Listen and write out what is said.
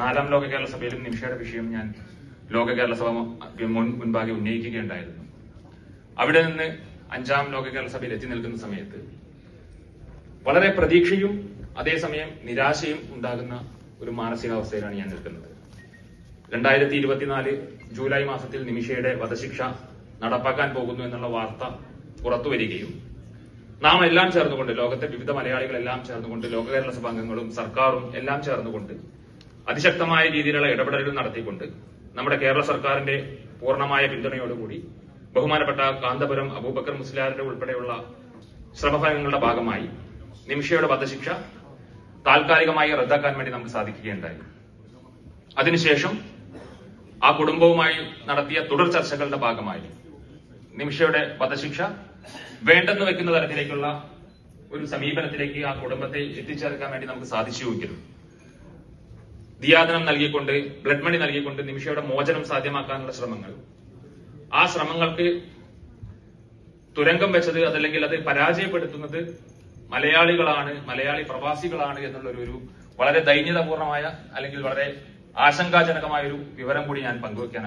നാലാം ലോക കേരള സഭയിലും നിമിഷയുടെ വിഷയം ഞാൻ ലോക കേരള സഭ മുൻ മുൻപാകെ ഉന്നയിക്കുകയുണ്ടായിരുന്നു. അവിടെ നിന്ന് അഞ്ചാം ലോക കേരള സഭയിൽ എത്തി നിൽക്കുന്ന സമയത്ത് വളരെ പ്രതീക്ഷയും അതേസമയം നിരാശയും ഉണ്ടാകുന്ന ഒരു മാനസികാവസ്ഥയിലാണ് ഞാൻ നിൽക്കുന്നത്. രണ്ടായിരത്തി ഇരുപത്തിനാല് ജൂലൈ മാസത്തിൽ നിമിഷയുടെ വധശിക്ഷ നടപ്പാക്കാൻ പോകുന്നു എന്നുള്ള വാർത്ത പുറത്തു വരികയും നാം എല്ലാം ചേർന്നുകൊണ്ട് ലോകത്തെ വിവിധ മലയാളികളെല്ലാം ചേർന്നുകൊണ്ട് ലോക കേരള സഭ അംഗങ്ങളും സർക്കാരും എല്ലാം ചേർന്നുകൊണ്ട് അതിശക്തമായ രീതിയിലുള്ള ഇടപെടലുകൾ നടത്തിക്കൊണ്ട് നമ്മുടെ കേരള സർക്കാരിന്റെ പൂർണമായ പിന്തുണയോടുകൂടി ബഹുമാനപ്പെട്ട കാന്തപുരം അബൂബക്കർ മുസ്ലിയാരുടെ ഉൾപ്പെടെയുള്ള ശ്രമഫലങ്ങളുടെ ഭാഗമായി നിമിഷയുടെ വധശിക്ഷ താൽക്കാലികമായി റദ്ദാക്കാൻ വേണ്ടി നമുക്ക് സാധിക്കുകയുണ്ടായി. അതിനുശേഷം ആ കുടുംബവുമായി നടത്തിയ തുടർ ചർച്ചകളുടെ ഭാഗമായി നിമിഷയുടെ വധശിക്ഷ വേണ്ടെന്ന് വെക്കുന്ന തരത്തിലേക്കുള്ള ഒരു സമീപനത്തിലേക്ക് ആ കുടുംബത്തെ എത്തിച്ചേർക്കാൻ വേണ്ടി നമുക്ക് സാധിച്ചു എങ്കിലും ദിയാദനം നൽകിക്കൊണ്ട് ബ്ലഡ് മണി നൽകിക്കൊണ്ട് നിമിഷയുടെ മോചനം സാധ്യമാക്കാനുള്ള ശ്രമങ്ങൾ. ആ ശ്രമങ്ങൾക്ക് തുരങ്കം വെച്ചത് അതല്ലെങ്കിൽ അത് പരാജയപ്പെടുത്തുന്നത് മലയാളികളാണ് മലയാളി പ്രവാസികളാണ് എന്നുള്ള ഒരു- ഒരു വളരെ ദൈന്യതാപൂർണമായ അല്ലെങ്കിൽ വളരെ ആശങ്കാജനകമായ ഒരു വിവരം കൂടി ഞാൻ പങ്കുവെക്കാൻ